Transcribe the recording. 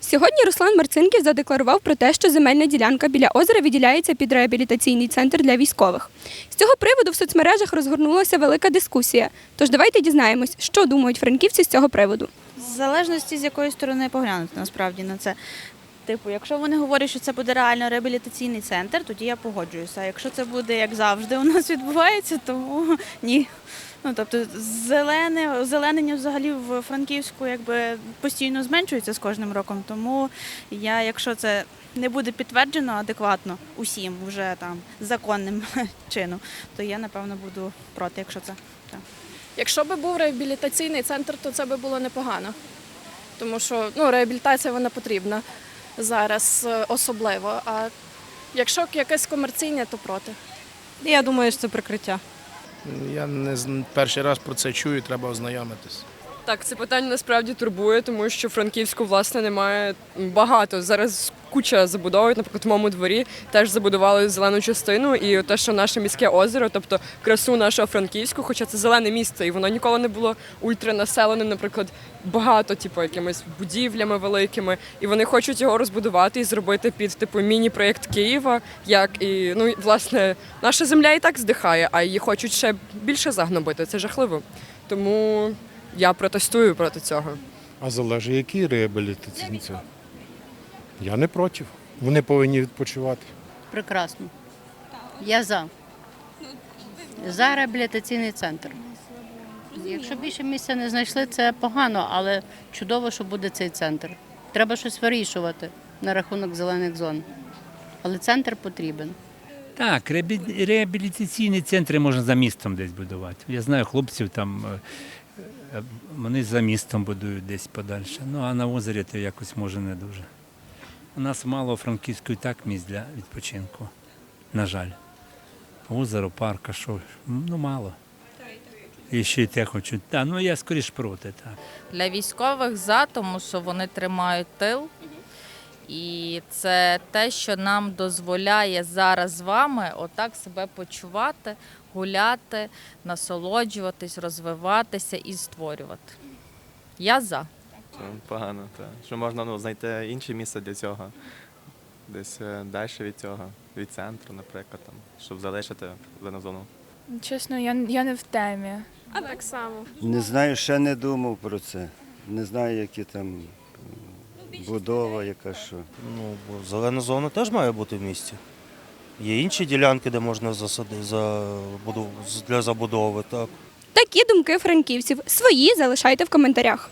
Сьогодні Руслан Марцинків задекларував про те, що земельна ділянка біля озера відділяється під реабілітаційний центр для військових. З цього приводу в соцмережах розгорнулася велика дискусія. Тож давайте дізнаємось, що думають франківці з цього приводу. В залежності з якої сторони поглянути насправді на це. Типу, якщо вони говорять, що це буде реально реабілітаційний центр, тоді я погоджуюся. А якщо це буде як завжди у нас відбувається, то ні. Ну тобто зелене озеленення взагалі в Франківську якби постійно зменшується з кожним роком. Тому я, якщо це не буде підтверджено адекватно усім вже там законним чином, то я напевно буду проти, якщо це так. Якщо би був реабілітаційний центр, то це би було непогано. Тому що ну, реабілітація вона потрібна зараз е, особливо. А якщо якесь комерційне, то проти. Я думаю, що це прикриття. Я не з- перший раз про це чую, треба ознайомитись. Так, це питання насправді турбує, тому що Франківську власне немає багато. Зараз куча забудовують, наприклад, в моєму дворі теж забудували зелену частину, і те, що наше міське озеро, тобто красу нашого Франківську, хоча це зелене місце, і воно ніколи не було ультранаселене, наприклад, багато, типу, якимись будівлями великими, і вони хочуть його розбудувати і зробити під типу міні-проєкт Києва, як і ну власне наша земля і так здихає, а її хочуть ще більше загнобити. Це жахливо. Тому я протестую проти цього. А залежить, який реабілітаційний центр. Я не проти. Вони повинні відпочивати. Прекрасно. Я за. За реабілітаційний центр. Якщо більше місця не знайшли, це погано, але чудово, що буде цей центр. Треба щось вирішувати на рахунок зелених зон. Але центр потрібен. Так, реабі- реабілітаційні центри можна за містом десь будувати. Я знаю хлопців там, е, вони за містом будують десь подальше. Ну а на озері то якось може не дуже. У нас мало і так місць для відпочинку. На жаль. Озеро, парк, а що? Ну мало. І ще й те хочуть. Так, ну я скоріш проти. Так. Для військових за, тому що вони тримають тил. І це те, що нам дозволяє зараз з вами отак себе почувати, гуляти, насолоджуватись, розвиватися і створювати. Я за. Погано, так. Що можна ну, знайти інше місце для цього, десь е, далі від цього, від центру, наприклад, там, щоб залишити зелену зону. Чесно, я, я не в темі. А так само. Не знаю, ще не думав про це. Не знаю, які там будова, яка що. Ну, бо зелена зона теж має бути в місті. Є інші ділянки, де можна засади, для забудови, так. Такі думки франківців. Свої залишайте в коментарях.